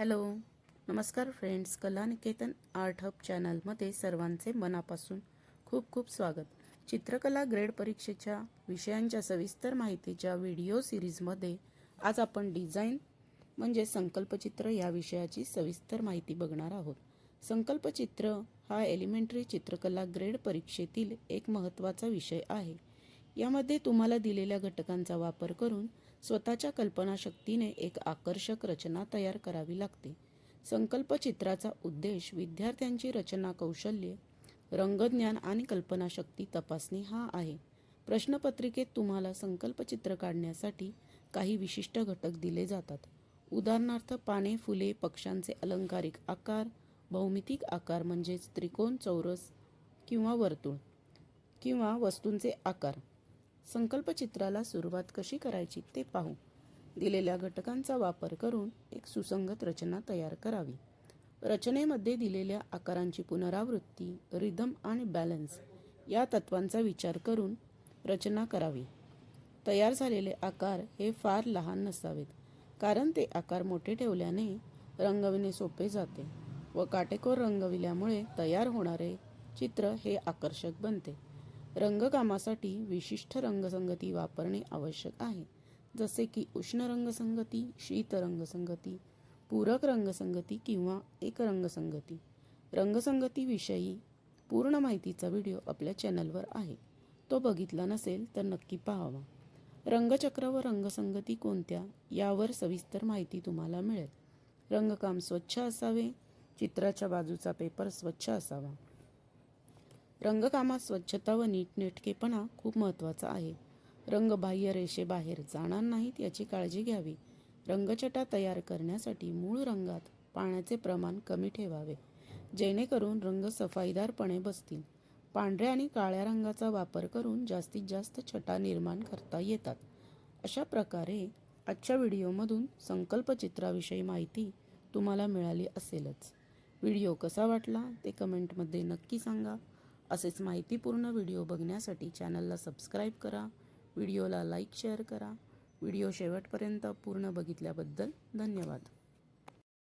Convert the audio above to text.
Hello. नमस्कार friends कलानिकेतन art hub चॅनलमध्ये सर्वांचे मनापासून खूप खूप स्वागत. चित्रकला ग्रेड परीक्षेच्या विषयांच्या सविस्तर माहितीच्या व्हिडिओ सिरीजमध्ये आज आपण डिझाईन म्हणजे संकल्पचित्र या विषयाची सविस्तर माहिती बघणार आहोत. संकल्पचित्र हा एलिमेंटरी चित्रकला ग्रेड परीक्षेतील एक महत्त्वाचा विषय आहे. यामध्ये तुम्हाला दिलेल्या घटकांचा वापर करून स्वतःच्या कल्पनाशक्तीने एक आकर्षक रचना तयार करावी लागते. संकल्पचित्राचा उद्देश विद्यार्थ्यांची रचना कौशल्ये रंगज्ञान आणि कल्पनाशक्ती तपासणी हा आहे. प्रश्नपत्रिकेत तुम्हाला संकल्पचित्र काढण्यासाठी काही विशिष्ट घटक दिले जातात. उदाहरणार्थ पाने फुले पक्ष्यांचे अलंकारिक आकार भौमितिक आकार म्हणजेच त्रिकोण चौरस किंवा वर्तुळ किंवा वस्तूंचे आकार. संकल्पचित्राला सुरुवात कशी करायची ते पाहू. दिलेल्या घटकांचा वापर करून एक सुसंगत रचना तयार करावी. रचनेमध्ये दिलेल्या आकारांची पुनरावृत्ती रिदम आणि बॅलन्स या तत्वांचा विचार करून रचना करावी. तयार झालेले आकार हे फार लहान नसावेत कारण ते आकार मोठे ठेवल्याने रंगविणे सोपे जाते व काटेकोर रंगविल्यामुळे तयार होणारे चित्र हे आकर्षक बनते. रंगकामासाठी विशिष्ट रंगसंगती वापरणे आवश्यक आहे. जसे की उष्ण रंगसंगती शीत रंगसंगती पूरक रंगसंगती किंवा एक रंगसंगती. रंगसंगतीविषयी पूर्ण माहितीचा व्हिडिओ आपल्या चॅनलवर आहे. तो बघितला नसेल तर नक्की पाहावा. रंगचक्र व रंगसंगती कोणत्या? यावर सविस्तर माहिती तुम्हाला मिळेल. रंगकाम स्वच्छ असावे चित्राच्या बाजूचा पेपर स्वच्छ असावा. रंगकामात स्वच्छता व नीटनेटकेपणा खूप महत्त्वाचा आहे. रंग बाह्य रेषेबाहेर जाणार नाहीत याची काळजी घ्यावी. रंगछटा तयार करण्यासाठी मूळ रंगात पाण्याचे प्रमाण कमी ठेवावे. जेणेकरून रंग सफाईदारपणे बसतील. पांढऱ्या आणि काळ्या रंगाचा वापर करून जास्तीत जास्त छटा निर्माण करता येतात. अशा प्रकारे आजच्या व्हिडिओमधून संकल्पचित्राविषयी माहिती तुम्हाला मिळाली असेलच. व्हिडिओ कसा वाटला ते कमेंटमध्ये नक्की सांगा. असेच माहितीपूर्ण व्हिडिओ बघण्यासाठी चॅनलला सबस्क्राईब करा व्हिडिओला लाईक शेअर करा. व्हिडिओ शेवटपर्यंत पूर्ण बघितल्याबद्दल धन्यवाद.